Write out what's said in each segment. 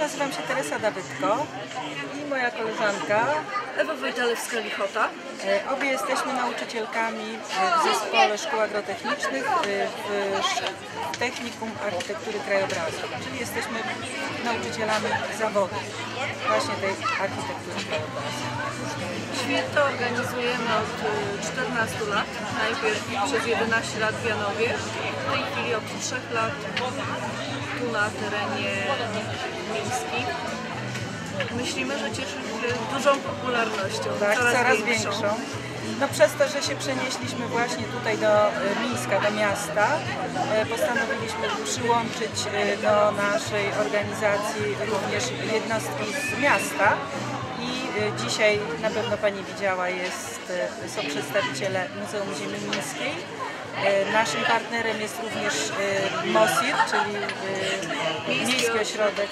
Nazywam się Teresa Dawydko i moja koleżanka. Ewa Wojtalewska-Lichota. E, Obie jesteśmy nauczycielkami e, w Zespole Szkół Agrotechnicznych e, w Technikum Architektury Krajobrazu, czyli jesteśmy nauczycielami zawodu właśnie tej architektury krajobrazu. Święto organizujemy od y, 14 lat. Najpierw przez 11 lat w Janowie, w tej chwili od 3 lat na terenie miejskim. Myślimy, że cieszy się dużą popularnością, Tak, coraz, coraz większą. większą. No przez to, że się przenieśliśmy właśnie tutaj do e, Mińska, do miasta, e, postanowiliśmy przyłączyć e, do naszej organizacji również jednostki z miasta i dzisiaj na pewno Pani widziała, jest, są przedstawiciele Muzeum Ziemi Mińskiej. E, Naszym partnerem jest również e, MOSIR, czyli e, Miejski Ośrodek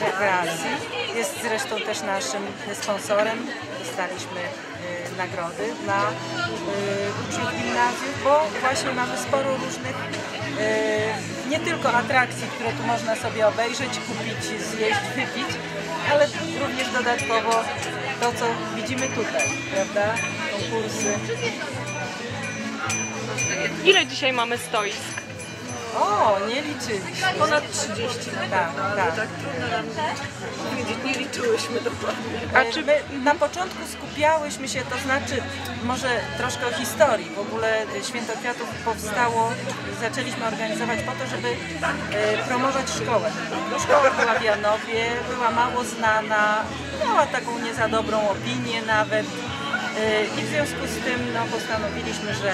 Rekreacji. Jest zresztą też naszym sponsorem. Dostaliśmy nagrody dla uczniów gimnazjów, bo właśnie mamy sporo różnych nie tylko atrakcji, które tu można sobie obejrzeć, kupić, zjeść, wypić, ale również dodatkowo to, co widzimy tutaj, prawda? Konkursy. Ile dzisiaj mamy stoisk? O, nie liczyliśmy. Ponad 30 na Tak, tak. tak trudno nam powiedzieć, nie liczyłyśmy dokładnie. A czy my na początku skupiałyśmy się, to znaczy może troszkę o historii. W ogóle Święto Kwiatów powstało, zaczęliśmy organizować po to, żeby e, promować szkołę. Bo Szkoła była w Janowie, była mało znana, miała taką nie za dobrą opinię nawet. I w związku z tym no, postanowiliśmy, że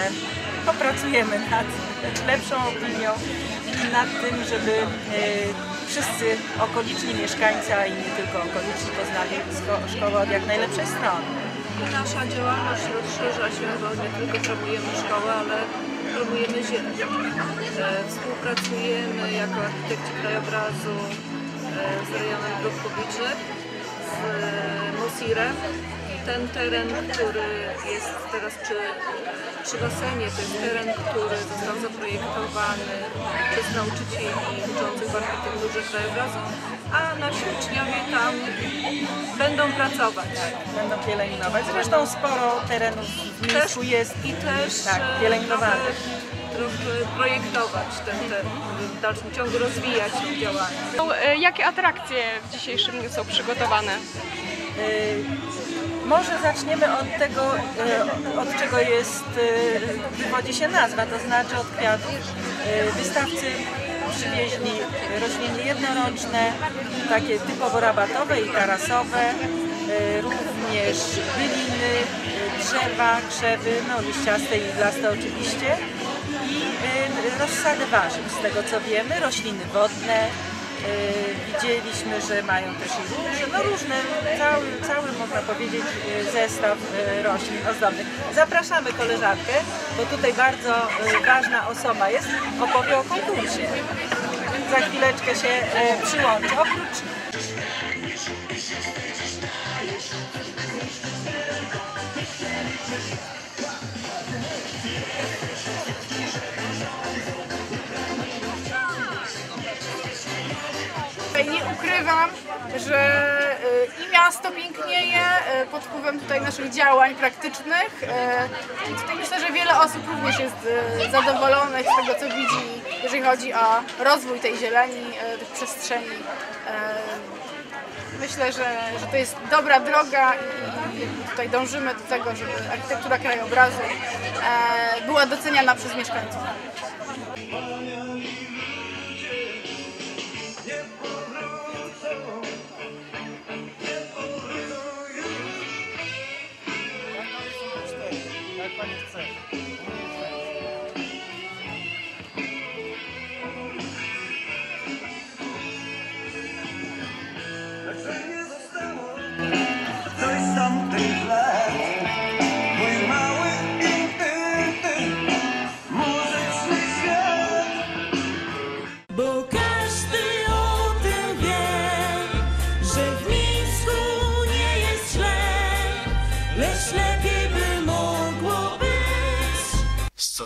popracujemy nad lepszą opinią i nad tym, żeby e, wszyscy okoliczni mieszkańcy, a i nie tylko okoliczni poznali szko- szkołę od jak najlepszej strony. Nasza działalność rozszerza się, bo nie tylko promujemy szkołę, ale promujemy zieleń. E, Współpracujemy jako architekci krajobrazu e, z rejonem dróg z Mosirem. Ten teren, który jest teraz przy, przy basenie, to jest teren, który został zaprojektowany przez nauczycieli uczących w architekturze krajobrazu, a nasi uczniowie tam będą pracować. Będą pielęgnować. Zresztą sporo terenów w Mińsku jest i też tak, e, pielęgnowanych. projektować ten, ten, w dalszym ciągu rozwijać. To, e, Jakie atrakcje w dzisiejszym dniu są przygotowane? Może zaczniemy od tego, y, od czego jest, y, wywodzi się nazwa, to znaczy od kwiatów. Y, Wystawcy przywieźli rośliny jednoroczne, takie typowo rabatowe i tarasowe, również byliny, drzewa, krzewy, no liściaste i iglaste oczywiście i rozsady warzyw, z tego co wiemy, rośliny wodne, Widzieliśmy, że mają też i róże, no różne, cały, cały można powiedzieć y, zestaw y, roślin ozdobnych. Zapraszamy koleżankę, bo tutaj bardzo y, ważna osoba jest, opowie o konkursie. Za chwileczkę się y, przyłączy. Oprócz że y, i miasto pięknieje y, pod wpływem tutaj naszych działań praktycznych. y, I tutaj myślę, że wiele osób również jest zadowolonych z tego, co widzi, jeżeli chodzi o rozwój tej zieleni, tych przestrzeni. Myślę, że, że to jest dobra droga i tutaj dążymy do tego, żeby architektura krajobrazu była doceniana przez mieszkańców.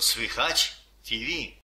Co słychać? TV.